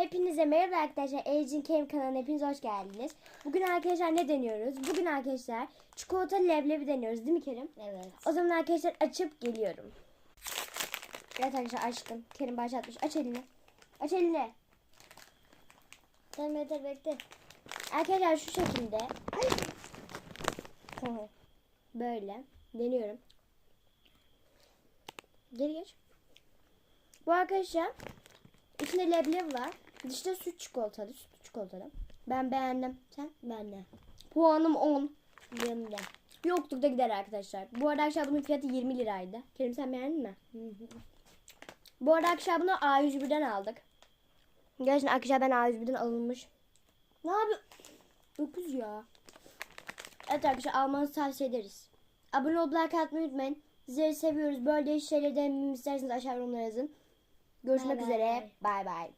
Hepinize merhaba arkadaşlar. Ejin Kem kanalına hepiniz hoş geldiniz. Bugün arkadaşlar ne deniyoruz? Bugün arkadaşlar çikolata leblebi deniyoruz değil mi Kerim? Evet. O zaman arkadaşlar açıp geliyorum. Evet arkadaşlar açtım. Kerim başlatmış. Aç elini. Aç elini. Tamam yeter bekle. Arkadaşlar şu şekilde. Böyle. Deniyorum. Geri geç. Bu arkadaşlar içinde leblebi var. Dışta süt çikolatalı. Süt çikolatalı. Ben beğendim. Sen? Ben de. Puanım 10. Benim de. Yoklukta gider arkadaşlar. Bu arada bunun fiyatı 20 liraydı. Kerim sen beğendin mi? Bu arada arkadaşlar bunu A101'den aldık. Gerçekten arkadaşlar ben A101'den alınmış. Ne yapıyor? 9 ya. Evet arkadaşlar almanızı tavsiye ederiz. Abone olup like atmayı unutmayın. Sizleri seviyoruz. Böyle değişik şeyleri denememi isterseniz aşağı yorumlara yazın. Görüşmek Bay üzere. Bay bay.